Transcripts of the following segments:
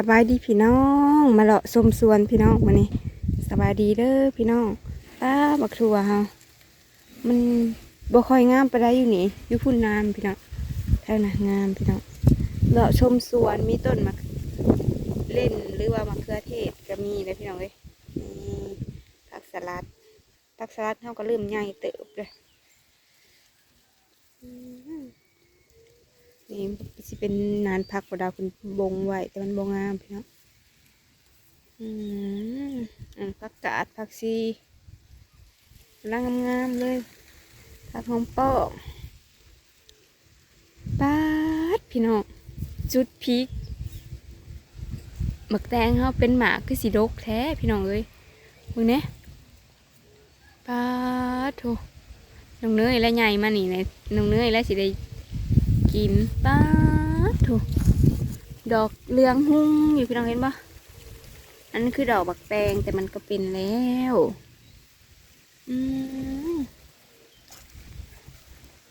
สบายดีพี่น้อง มาเลาะสมสวนพี่น้องมานี่สบายดีเด้อพี่น้องป้าบักทัวเฮามันบ่ค่อยงามไปได้อยู่นี่อยู่พุ่นน้ำพี่น้องแถวนะงามพี่น้องเลาะชมสวนมีต้นมะเล่นหรือว่ามะเขือเทศก็มีเลยพี่น้องเอ้ยนี่ผักสลัดผักสลัดเฮาก็เริ่มใหญ่เติบเลยอืม นี่สิเป็นนานพักประดาวคุณบงไว้แต่มันบงงามพี่น้องอืมอันผักกาดผักซีร่างงามๆเลยผักหอมปอมปาดพี่น้องจุดพีกหมักแตงเขาเป็นหมากคือสีดกแท้พี่น้องเอ้ยมึงเนี่ยปาดโถน้องเนยและใหญ่มานี่ในน้องเนยและสิได้ กินป้าโถูดอกเรืองหุ้งอยู่พี่น้องเห็นปะอันนั้คือดอกบักแตงแต่มันก็เป็นแล้วอืม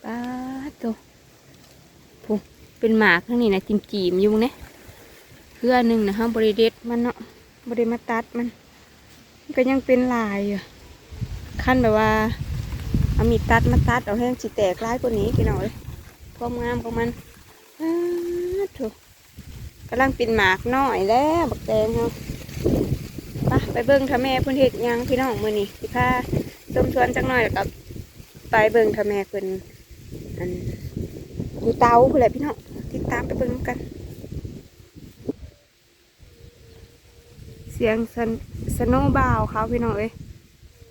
ป้าถูผูเป็นหมากทั้งนี้นะจิมจีมอยู่เนี่ยเพื่อหนึ่งนะฮะบริเด็ดมันเนาะบริมาตัดมัน ก็ยังเป็นลายอยู่ขั้นแบบว่าเอามีตัดมาตัดเอาให้สิแตกร้ายกว่านี้พี่น้องเลย ความงามของมันถูกกำลังปินหมากน้อยแล้วบักแตงเนาะไปเบิ่งทำแม่พิ่นเฮ็ดยังพี่น้องมือนี้สิพาชมสวนจักหน่อยแล้วก็ไปเบิ่งทำแม่เพิ่นอันอยู่เตาพุ่นแหละพี่น้องติดตามไปเบิ่งกัน เสียงสนสโนว์บาวเขาพี่น้องเอ้ย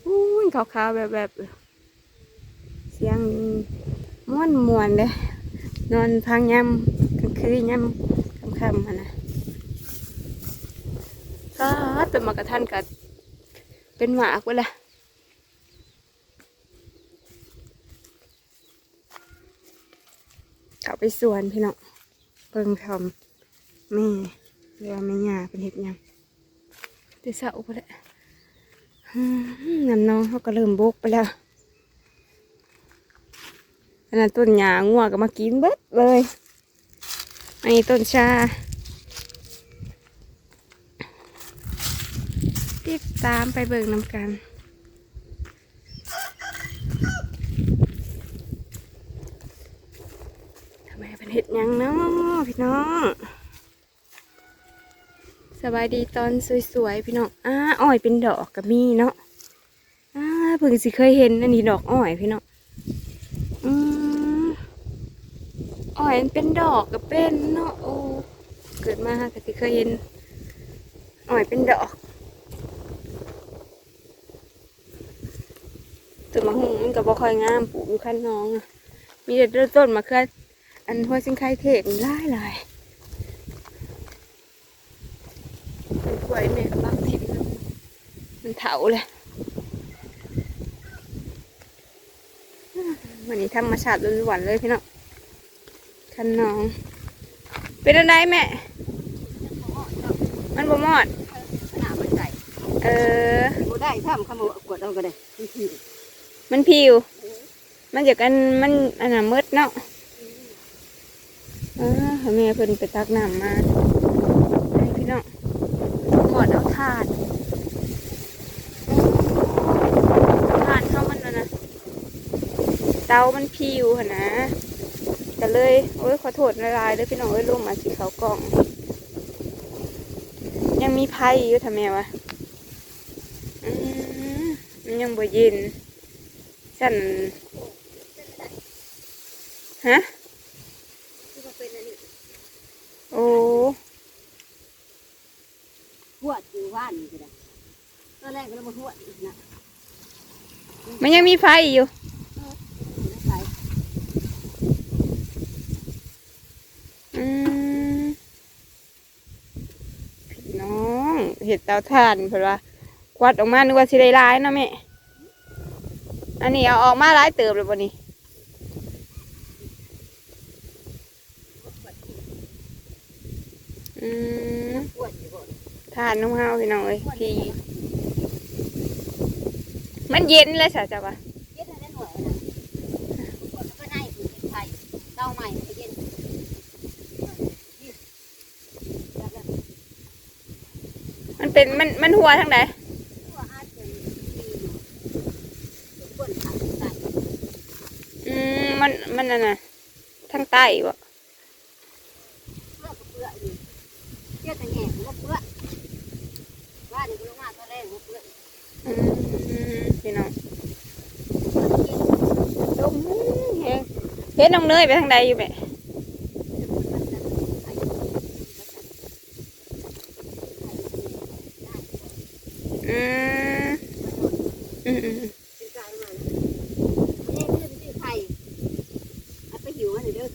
อุ้ยขาวๆแบบแบบเสียงม่วนมวนๆเลย นอนพังยำกลางคืนยำค่ำๆหั่นะก็เป็นมากระทันกับเป็นหมากเวละกลับไปสวนพี่น้องเบิ่งทำแม่เรือแม่ยาเป็นเห็ดยังเดี๋ยวเสาไปแล้วน้ำน้องเขาก็เริ่มบกไปแล้ว อันนั้นต้นหญ้างัวก็มากินเบิดเลยอันนี้ต้นชา ติดตามไปเบิ่งนำกันทำไมเป็นเห็ดยังเนาะพี่น้องสบายดีตอนสวยๆพี่น้องอ้าอ้อยเป็นดอกก็มีเนาะอ้าเพิ่งสิเคยเห็นอันนี้ดอกอ้อยพี่น้อง อืม อ้อยมันเป็นดอกก็เป็นเนาะโอ้เกิดมาก็ที่เคยเห็นอ้อยเป็นดอกต้นมะฮุงมันก็บ่ค่อยงามปลูกอยู่ขั้นน้องอะมีแต่ต้นมะเขืออันหัวสิงไข่เทศหลายหลายเป็นกล้วยแม่กับบักทิพมันเถาเลยวันนี้ธรรมชาติล้วนๆเลยพี่น้อง คันน้อง เป็นอะไรแม่ มันบ่มอด หน้ามันใส่เออ บ่ได้ถ้ามันขโมยกดเอาก็ได้มันผิดมันผิว มันจากกันมันอันน่ะมืดเนาะเออให้แม่เพิ่นไปตักน้ำมาให้พี่น้องหมอดเอาถาดถาดเข้ามันนะนะ เตามันผิวหนนะ ก็เลยโอ้ยขอโทษละลายเลยพี่น้องเอ้ยลงมาสีเขากล่อง ยังมีไพ่อยู่ทำไมวะอืมมันยังบ่เย็นฉันฮะที่ว่าเป็นอันนี้โอ้หัวอยู่ว่านนี่ก็ได้ตอนแรกก็เลยมาหัวอีกนะมันยังมีไฟอยู่ ไม่ใส่ อืมพี่น้องเห็ดเตาถ่านเพิ่นว่าควัดออกมานึกว่าสิได้ร้ายเนาะแม่อันนี้เอาออกมาร้ายเติบเลยบ่นี่อืมทานน้ำข้าวพี่น้องเอ้ยพี่มันเย็นเลยสะจ้ะปะ เย็นได้หน่อยนะหัวมันก็ได้คือเป็นไข่เต้าใหม่มันก็เย็นนี่จับแล้ว มันเป็นมันมันหัวทางไหนตัวอาจจะมีอยู่คนทางใต้อืมมันมันน่ะนะทางใต้บ่เปลือกก็เปลือกอยู่เชื่องเปลือกว่าเดี๋ยวก็ลงมาตอนแรกก็เปลือกอืมพี่น้องลมแฮงเห็นน้องเนยไปทางใดอยู่แม่ อืมอืมอืมอืมเป็นกายมาเนี่ยนี่คือที่ไทยเอาไปหิวมันเด้อ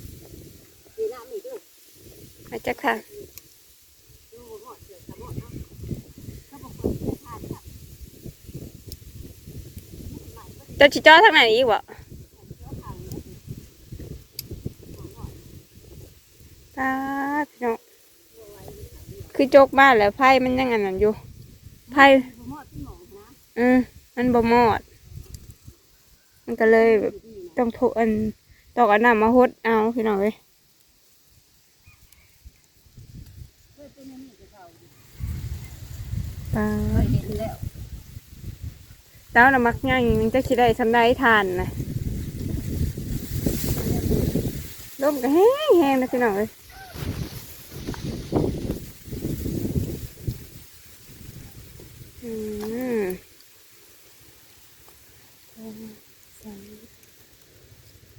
ดีน้ำอีกด้วยมาจากค่ะดูหอดเสือสมดเนาะเขาบอกว่าเสือทานครับเจ้าชิจ้อทางไหนอีกบ่เสือทานเนี่ยของหอดตาพี่น้องบัวไว้คือโจกบ้านแล้วไพ่มันยังอันนั้นอยู่ไพ่ อืมมันบ่มอด มันก็เลยแบบดีๆนะต้องโทอันตอกอันน้ำมาหดเอาพี่น้องเอ้ยเคยเป็นอย่างนี้กับเขาตาเคยเห็นแล้วเต้าน้ำมักง่ายมันจะคิดได้ทำได้ทานนะลมก็แห้งแห้งนะพี่น้องเอ้ยอืม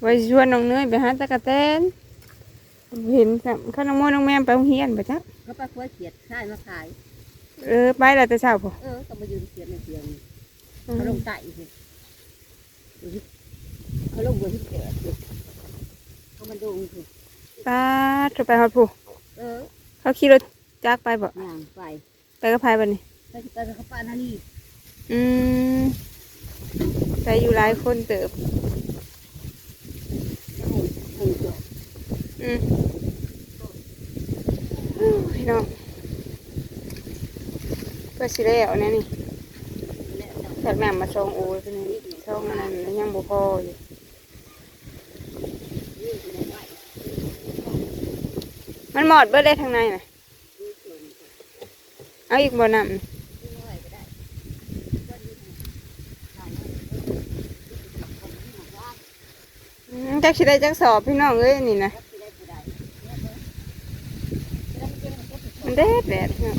ไว้ชวนน้องเนยไปหาตะกะแตนเห็นสัมข้าวน้องโมน้องแม่ไปโรงเรียนไปจ้ะเขาไปคุยเขียดใช่มาขาย เออไปแล้วแต่เช้าพอเออก็มายืนเขียดในเตียงเขาลงใต้สิเขาลงบนที่เกิดสิเขามาดูสิตาจะไปฮอดผู้เออ เขาขี่รถจักรไปบ่ย่างไป ไปกับพายบ่นี่ไปไปเขาป้านานี่อืม ไปอยู่หลายคนเติบ อืมพี่น้องเพื่อสิแล้วนะนี่จากน้ำมาชองโอ้ยเป็นนี่ช่องอันนั้นแล้วยังบ่พออยู่มันหมดเบิดได้ทางในนะเอาอีกบ่น้ำนี่ ไม่ไหวก็ได้ก็ดีนะ อืม จักสิได้จักสอบพี่น้องเอ้ยนี่นะมันแดดแดดพี่น้อง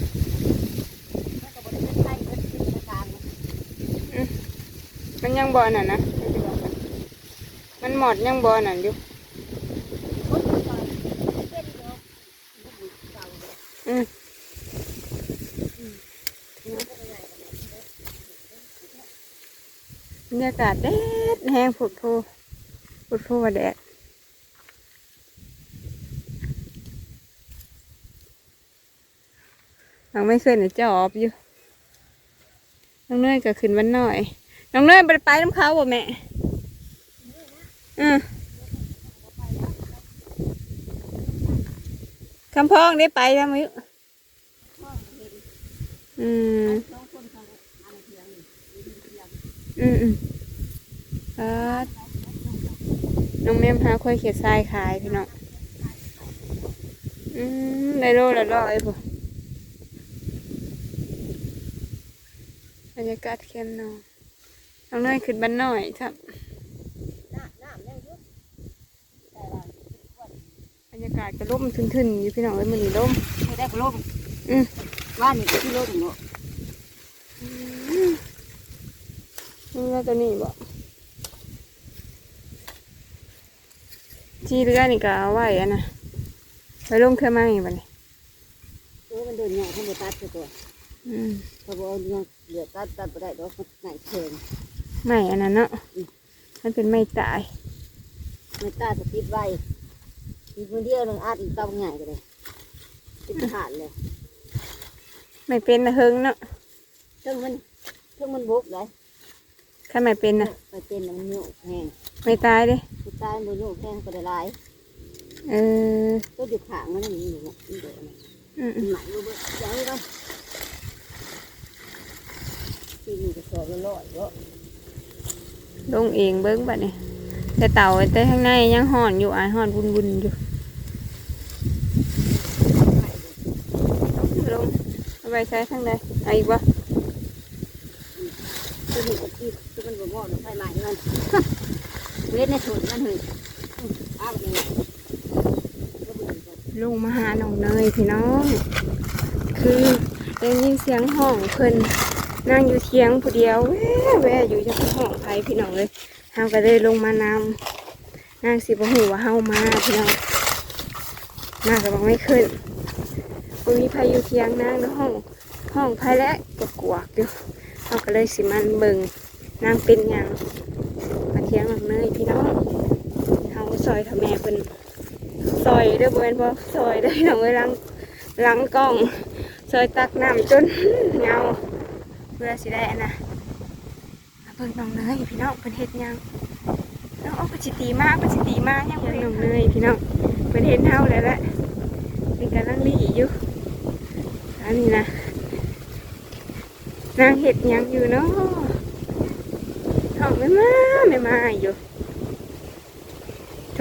มันยังบ่นั่นนะ มันหมอดยังบ่นั่นอยู่อืมบรรยากาศแดดแห้งฝุดโพุดพว่าแดดน้องไม่เคยเนี่ยจะออบอยู่ น้องเนยก็ขึ้นวันหน่อย น้องเนยไปไปน้ำเขาบ่แม่อืมคำพ้องได้ไปแล้วมั้ยอืมอืมอืมครับ น้องแม่มหาค่อยเขียดทรายขายพี่น้องอืมได้โลละร้อยบ่บรรยากาศเข้มเนองน้องเนยขึ้นบ้านน้อยครับบรรยากาศก็ร่มทึนๆอยู่พี่น้องเอ้ยมันนี่ร่มไม่ได้ลมอืมว่านี่ที่ลมเนาะนี่ว่าตัวนี้บ่ จีเรือนี่ก็เอาไว้อะนะไปร่มเครื่องไม้บัดนี้เออมันโดนเหงาเขาบ่ตัดตัวอืมเขาบอกเอาเหงาเหลือตัดตัดบ่ได้ดอกมันไหนเชิง ไม่อันนั้นเนาะมันเป็นไม่ตายไม่ตาสติดไว้มีคนเดียวนึงอาดอีกต้องใหญ่ก็เลยติดขาดเลยไม่เป็นนะเฮิงเนาะเครื่องมันเครื่องมันบุกเลยถ้าไม่เป็นนะไปเป็นแล้วมันโยกแห้งไม่ตายเด้ผู้ ตายมันโยกแห้งก็ได้หลายเออตัวอยู่ข้างมันนี่อยู่เนี่ยมันเดือดนะอืมมันไหลอยู่เบิดเดี๋ยวนี้ก่อนที่นี่ก็สอบละร้อยเยอะลงเองเบิ้งบัดนี้แต่เต่าแต่ข้างในยังห่อนอยู่อะห่อนบุนบุนๆอยู่ลงลงไปใช้ทางใดเอาอีกบ่ตัวนี้ก็กินตัวมันบ่งอลงไปใหม่มัน เล็ดในถุนมันเฮ้ยอ้าวนี่ลงมาหาน้องเนยพี่น้อง คือได้ยินเสียงห้องเพิ่นนั่งอยู่เทียงผู้เดียวแว่แว่อยู่จะห้องไผพี่น้องเลยเฮาก็เลยลงมานำนางสิบ่ฮู้ว่าเฮามาพี่น้องนางก็บอกไม่ขึ้นบ่มีไผอยู่เทียงนางในห้องห้องไผและกกวกอยู่เฮาก็เลยสิมันเบิ่งนางเป็นยังมาเทียงน้องเนยพี่น้องเฮา ซอยทำแม่เพิ่นซอยเด้อบ่แม่นบ่ซอยเด้อพี่น้องเอ้ยลังลังกล้องซอยตักน้ำจนเงาเพื่อสิได้นะเบิ่งน้องเนยพี่น้องเพิ่นเฮ็ดยังน้องเอาไปสิตีมากไปสิตีมากยังบ่น้องเนยพี่น้องเพิ่นเฮ็ดเฮาแล้วแหละเป็นกำลังลีอยู่อันนี้นะนางเฮ็ดยังอยู่เนาะท้องไม่มาไม่มาอยู่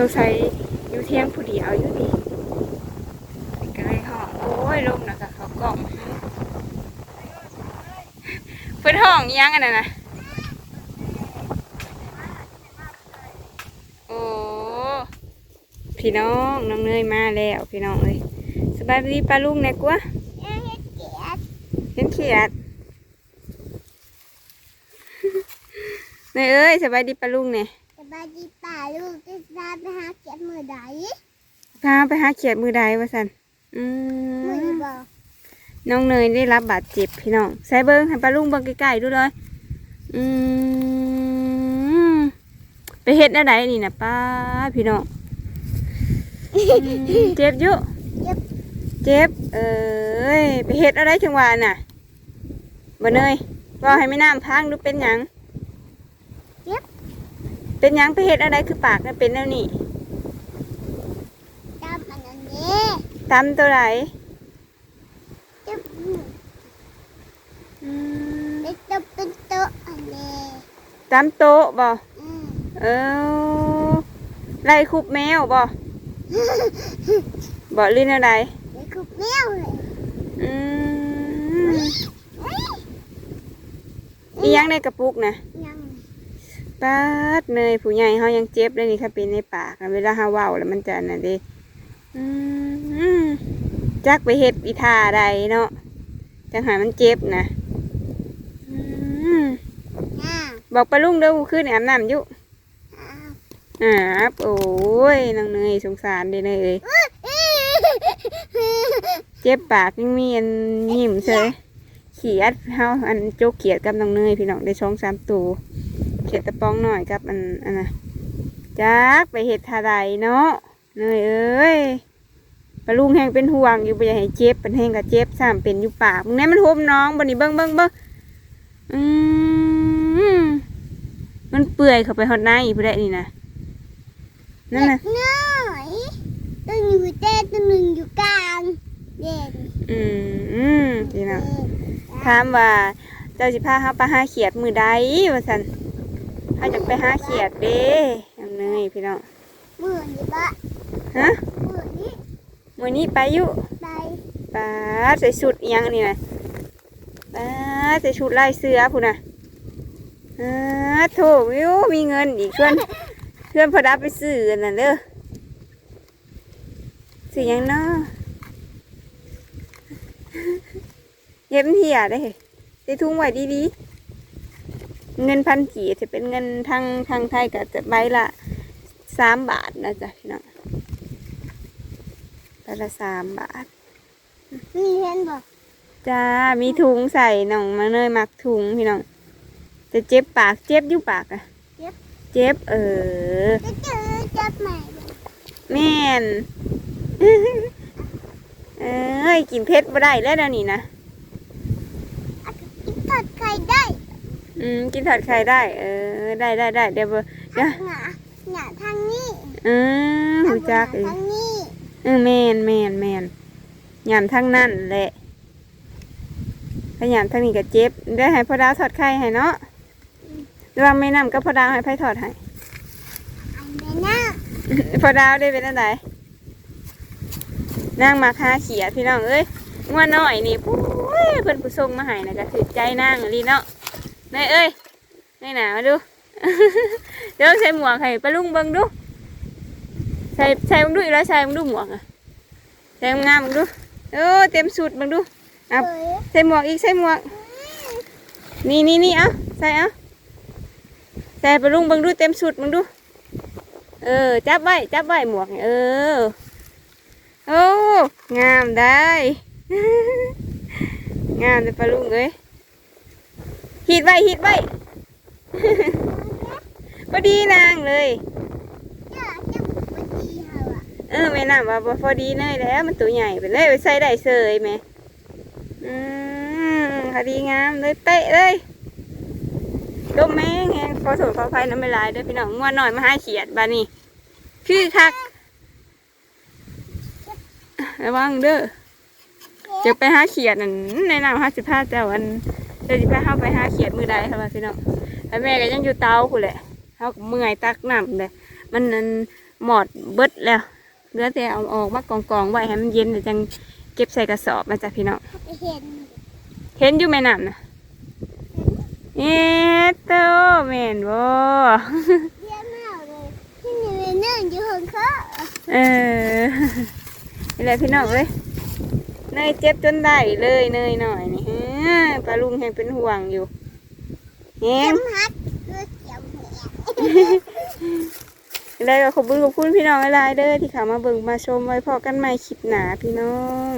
งสัยอยู่เที่ยงผู้เดียวอยู่นี่ก็เลยห้องโอ้ยลมนะกะเขากล่อมเพิ่อนห้องยังอันนั้นะโอ้พี่น้องน้องเนยมาแล้วพี่น้องเลยสบายดีปลาลุงแน่กว่าเห็นเขียดเนยเอ้ยสบายดีปลาลุงเนี่ย บายดีป่าลูกจะพาไปหาเก็บมือใดพาไปหาเขียดมือใดวะสันอืมือมบอกน้องเนยได้รับบาดเจ็บพี่น้องใส่เบิ้งให้ปลาลุงเบิ้งใกล้ๆดูเลยอืมไปเฮ็ดอะไรนี่นะป้าพี่น้องอืมเจ็บอยู่เจ็บ เอ้ยไปเฮ็ดอะไรจังหวะน่ะบ่เนยว่าให้ไม่น้ำพังดูเป็นหยัง เป็นหยังไปเฮ็ดอะไรคือปากน่ะเป็นแล้วนี่จำอันนี้ตำตัวไหนจะอืมเป็นตัวเป็นตัวอันนี้ตำโต๊ะบ่อืมเออไล่คุบแมวบ่บ่ลิ้นอะไรเป็นคุกแมวเลยอืมอีหยังในกระปุกนะยัง ปาดเนยผู้ใหญ่เฮายังเจ็บเลยนี่ถ้าเป็นในปากเวลาเฮาเว้าแล้วมันจะน่ะเด้อืมจักไปเฮ็ดอีท่าใดเนาะจังหามันเจ็บนะอืมอ่าบอกปลาลุงเด้อขึ้นอบน้ำอยู่อ่าอบโอ้ยน้องเนยสงสารเด้เนยเอ้ยเจ็บปากยังมีอันยิ้มเฉยเขียดเฮาอันโจกเขียดกับน้องเนยพี่น้องได้ช่องสามตัว เขียดตะปองหน่อยกับอันอันน่ะจักไปเห็ดทาใดเนาะเนยเอ้ยปลาลุงแห้งเป็นห่วงอยู่ไปอย่าให้เจ็บเป็นแห้งกับเจ็บซ้ำเป็นอยู่ปากมึงแน่มันโฮมน้องบนนี้เบิ้งเบิ้งเบิ้งอืมมันเปื่อยเข้าไปหอดในอีกผู้ใดนี่นะนั่นน่ะน้อยตัวหนึ่งอยู่เต้นตัวหนึ่งอยู่กลางเด่นอืมอืมพี่น้องถามว่าเจ้าสิพาเฮาไปหาเขียดมือใดว่าซั่น เฮาจะไปหาเขียดเด้อันนี้พี่น้องมือนี่ปะฮะมือนี้มื้อนี้ไปอยู่ไปปาดใส่ชุดอีหยังอันนี่น่ะปาดใส่ชุดลายเสือพุ่นน่ะอ่าโถวิวมีเงินอีกเพื่อนเพื่อนพอดับไปซื้ออันนั่นเด้อซื้อหยังเนาะเย็บเหี่ยได้เฮ้ยใส่ถุงไว้ดีๆ เงินพันกีจะเป็นเงินทางทางไทยก็จะใบละสามบาทนะจ๊ะพี่น้องใบละสามบาทมีเห็นบอกจ้ามีถุงใส่น้องมาเนยมักถุงพี่น้อง จะเจ็บปากเจ็บอยู่ปากอะเจ็บเออจะเจอจับใหม่แม่นเอ้ยกินเพชรบ่ได้แล้วเดี๋ยวนี้นะ อาจจะกินทอดไข่ได้ อืมกินถอดไข่ได้ เออ ได้ได้ได้เดี๋ยวบ่เดี๋ยวหงาหงาทางนี้อืมหูจักเออทางนี้เออแมนแมนแมนยามทั้งนั่นแหละพยายามทั้งนี้ก็เจ็บได้ให้พ่อดาวถอดไข่ให้เนาะหรือว่าไม่นำก็พ่อดาวให้ไพ่ถอดให้อันเดน่าพ่อดาวได้เป็นอะไรนั่งมาคาเขียดพี่น้องเอ้ยงัวน้อยนี่ปุ้ยเพิ่นผู้ส่งมาให้นะก็ถือใจนางอีหลีเนาะ นายเอ้ยนายหนามาดู เดี๋ยวใส่หมวกให้ปลาลุงเบิ่งดูใส่ใส่เบิ่งดูอีกแล้วใส่เบิ่งดูหมวกอะใส่งามๆเบิ่งดูโอ้เต็มสุดเบิ่งดูอะเอ้ยใส่หมวกอีกใส่หมวก นี่นี่นี่เอาใส่เอาใส่ปลาลุงเบิ่งดูเต็มสุดเบิ่งดู เออจับไว้จับไว้หมวกนี่เออโอ้งามได้ งามเลยปลาลุงเอ้ย ฮิดไว้ฮิดไว้พอดีนางเลยอย่าจะบุกไปตีเขาอะเออแม่น้ำว่าบ่พอดีเลยแหล้ว มันตัวใหญ่ไปเลยไปใส่ได้เสยแม่อืมพอดีงามเลยเป๊ะเลยดมแม่งแหงขอโทษขออภัยน้ำไม่ลายเด้วยพี่น้องงัวหน่อยมาให้เขียดบานี่คือคักระวังเด้อจะไปหาเขียดนั่นในน้ำห้าสิบห้าเจ้าอันเดี๋ยว จะไปเข้าไปหาเขียดมือใดครับว่าพี่น้องแล้วแม่ก็ยังอยู่เตาคุณแหละเขาก็เมื่อยตักน้ำเลยมันนั่นหมอดเบิดแล้วเหลือแต่เอาออกมากองกองๆไว้ให้มันเย็นเดี๋ยวจังเก็บใส่กระสอบมาจ้ะพี่น้องเห็นเห็นอยู่แม่น้ำนะเอ๊ะโตแม่นบ่เยี่ยมากเลยที่นี่เป็นเนื่องอยู่ของเขาเออนี่แหละพี่น้องเลยเนยเจ็บจนได้เลยเนยหน่อยนี่ ปลาลุงแหงเป็นห่วงอยู่แหเข็งมฮัดคือเข็มแหงแล้วก็ขอบคุณขอบคุณพี่น้องหลายๆเด้อที่เข้ามาเบิ่งมาชมไว้พอกันใหม่คลิปหนาพี่น้อง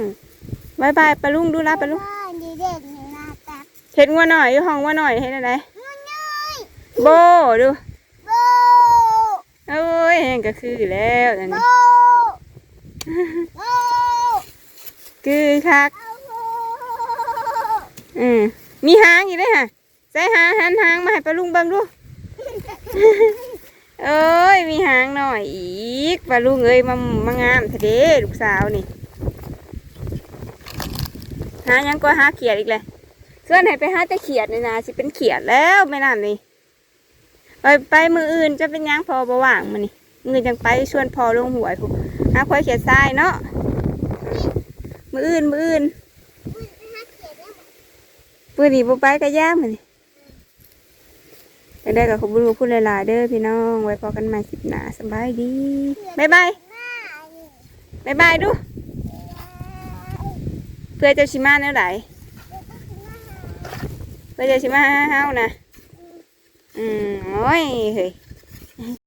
บายบายปลาลุงดูแลปลาลุงว่าดีเด่นในหน้าตาเห็นว่าหน่อยอยู่ห้องว่าหน่อยเห็นอะไรง่ายง่ายโบดูโบโอ้ยแหงก็คือแล้วอันโบนี้โบคือคักเอาโบอืมมีหางอีกเลยฮะใส่หางหันหางมาให้ปลาลุงเบังดู เอ้ย มีหางหน่อยอีกปลาลุงเอ้ยมามางามทะเดลูกสาวนี่ หายังก็หาเขียดอีกเลยส่วนให้ไปหาแต่เขียดนี่นะสิเป็นเขียดแล้วไม่นานนี่ไปไปมืออื่นจะเป็นหยังพอบ่ว่างมันนี่มือจังไปชวนพอลงหวยพูหาควายเขียดทรายเนาะมืออื่นมืออื่น ปืนนี้บ่ไปก็ย่ามมันนี่แต่ได้กับขอบคุณขอบคุณหลายๆเด้อพี่น้อง ไว้พอกันใหม่สิบหนาสบายดีบ๊ายบายบ๊ายบายดู เพื่อเจ้าชิมาแนวไหนเพื่อเจ้าชิมาหาเฮานะอืมโอ้ยเฮ้ย